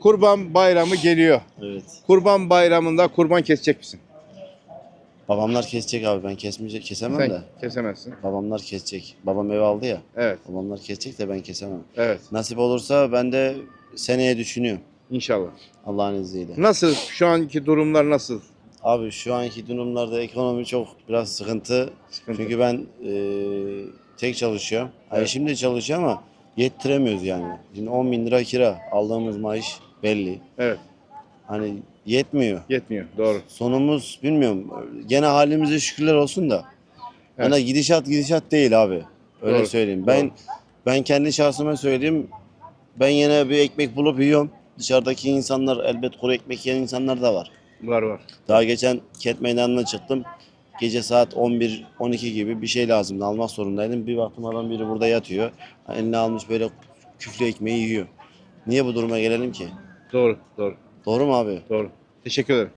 Kurban bayramı geliyor. Evet. Kurban bayramında kurban kesecek misin? Babamlar kesecek abi ben kesmeyecek kesemem Sen de. kesemezsin. Babamlar kesecek. Babam ev aldı ya. Evet, Babamlar kesecek de ben kesemem. evet. Nasip olursa ben de seneye düşünüyorum. İnşallah. Allah'ın izniyle. Nasıl? Şu anki durumlar nasıl? Abi şu anki durumlarda ekonomi çok biraz sıkıntı. Sıkıntı. Çünkü ben e, tek çalışıyorum. Ay Evet. şimdi çalışıyor ama yettiremiyoruz yani. Şimdi 10 bin lira kira. Aldığımız maaş belli. Evet, Hani yetmiyor. yetmiyor. Doğru. Sonumuz bilmiyorum. Gene halimize şükürler olsun da. Evet. Hani gidişat gidişat değil abi. Öyle Doğru, söyleyeyim. doğru. Ben ben kendi şahsıma söyleyeyim. Ben yine bir ekmek bulup yiyorum. Dışarıdaki insanlar elbet kuru ekmek yiyen insanlar da var. Var var. Daha geçen ket meydanına çıktım. Gece saat 11-12 gibi bir şey lazımdı. Almak zorundaydım. Bir baktım adam biri burada yatıyor. Eline almış böyle küflü ekmeği yiyor. Niye bu duruma gelelim ki? Doğru, doğru, Doğru mu abi? doğru. Teşekkür ederim.